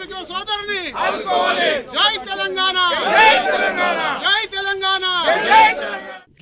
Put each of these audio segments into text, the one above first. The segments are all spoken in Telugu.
సోదరుని జై తెలంగాణ. జై తెలంగాణ.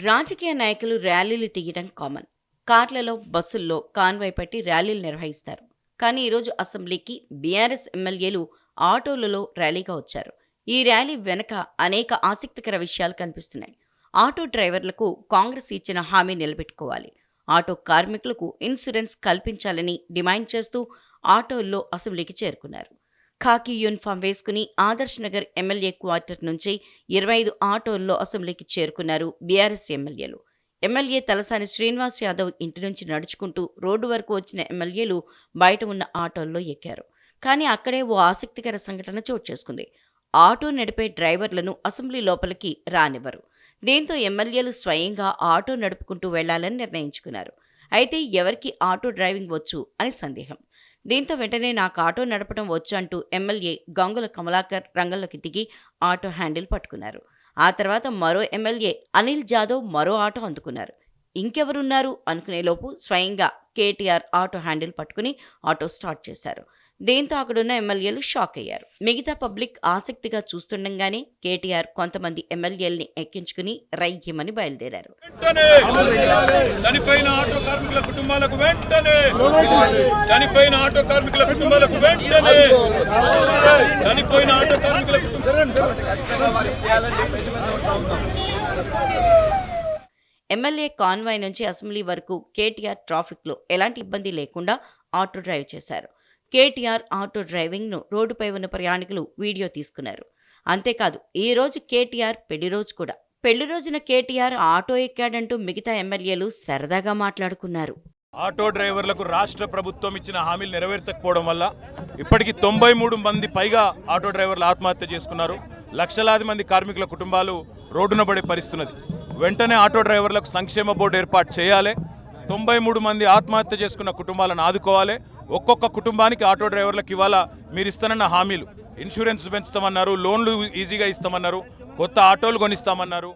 రాజకీయ నాయకులు ర్యాలీలు తీయడం కామన్. కార్లలో బస్సుల్లో కాన్వాయ్ పట్టి ర్యాలీలు నిర్వహిస్తారు. కానీ ఈరోజు అసెంబ్లీకి బీఆర్ఎస్ ఎమ్మెల్యేలు ఆటోలలో ర్యాలీగా వచ్చారు. ఈ ర్యాలీ వెనక అనేక ఆసక్తికర విషయాలు కనిపిస్తున్నాయి. ఆటో డ్రైవర్లకు కాంగ్రెస్ ఇచ్చిన హామీ నిలబెట్టుకోవాలి. ఆటో కార్మికులకు ఇన్సూరెన్స్ కల్పించాలని డిమాండ్ చేస్తూ ఆటోల్లో అసెంబ్లీకి చేరుకున్నారు. ఖాకీ యూనిఫామ్ వేసుకుని ఆదర్శ్ నగర్ ఎమ్మెల్యే క్వార్టర్ నుంచి ఇరవై ఐదు ఆటోల్లో అసెంబ్లీకి చేరుకున్నారు బీఆర్ఎస్ ఎమ్మెల్యేలు. ఎమ్మెల్యే తలసాని శ్రీనివాస్ యాదవ్ ఇంటి నుంచి నడుచుకుంటూ రోడ్డు వరకు వచ్చిన ఎమ్మెల్యేలు బయట ఉన్న ఆటోల్లో ఎక్కారు. కానీ అక్కడే ఓ ఆసక్తికర సంఘటన చోటు చేసుకుంది. ఆటో నడిపే డ్రైవర్లను అసెంబ్లీ లోపలికి రానివ్వరు. దీంతో ఎమ్మెల్యేలు స్వయంగా ఆటో నడుపుకుంటూ వెళ్ళాలని నిర్ణయించుకున్నారు. అయితే ఎవరికి ఆటో డ్రైవింగ్ వచ్చు అని సందేహం. దీంతో వెంటనే నాకు ఆటో నడపడం వచ్చు అంటూ ఎమ్మెల్యే గంగుల కమలాకర్ రంగంలోకి దిగి ఆటో హ్యాండిల్ పట్టుకున్నారు. ఆ తర్వాత మరో ఎమ్మెల్యే అనిల్ జాదవ్ మరో ఆటో అందుకున్నారు. ఇంకెవరున్నారు? అనుకునేలోపు స్వయంగా కేటీఆర్ ఆటో హ్యాండిల్ పట్టుకుని ఆటో స్టార్ట్ చేశారు. దీంతో అక్కడున్న ఎమ్మెల్యేలు షాక్ అయ్యారు. మిగతా పబ్లిక్ ఆసక్తిగా చూస్తుండగానే కేటీఆర్ కొంతమంది ఎమ్మెల్యేల్ని ఎక్కించుకుని రయ్యమని బయలుదేరారు. వెంటనే చనిపోయిన ఆటో కార్మికుల కుటుంబాలకు వెంటనే చనిపోయిన ఆటో కార్మికుల కుటుంబాలకు వెంటనే చనిపోయిన ఆటో కార్మికుల ఎమ్మెల్యే కాన్వాయ్ నుంచి అసెంబ్లీ వరకు కేటీఆర్ ట్రాఫిక్లో ఎలాంటి ఇబ్బంది లేకుండా ఆటో డ్రైవ్ చేశారు. కేటీఆర్ ఆటో డ్రైవింగ్ను రోడ్డుపై ఉన్న ప్రయాణికులు వీడియో తీసుకున్నారు. అంతేకాదు ఈ రోజు కేటీఆర్ పెళ్ళి రోజు కూడా. పెళ్ళి రోజున కేటీఆర్ ఆటో ఎక్కాడంటూ మిగతా ఎమ్మెల్యేలు సరదాగా మాట్లాడుకున్నారు. ఆటో డ్రైవర్లకు రాష్ట్ర ప్రభుత్వం ఇచ్చిన హామీలు నెరవేర్చకపోవడం వల్ల ఇప్పటికీ తొంభై మూడు మంది పైగా ఆటో డ్రైవర్లు ఆత్మహత్య చేసుకున్నారు. లక్షలాది మంది కార్మికుల కుటుంబాలు రోడ్డున పడే పరిస్థితున్నది వెంటనే ఆటో డ్రైవర్లకు సంక్షేమ బోర్డు ఏర్పాటు చేయాలి. తొంభై మూడు మంది ఆత్మహత్య చేసుకున్న కుటుంబాలను ఆదుకోవాలి. ఒక్కొక్క కుటుంబానికి ఆటో డ్రైవర్లకు ఇవాళ మీరు ఇస్తానన్న హామీలు. ఇన్సూరెన్స్ పెంచుతామన్నారు లోన్లు ఈజీగా ఇస్తామన్నారు కొత్త ఆటోలు కొనిస్తామన్నారు.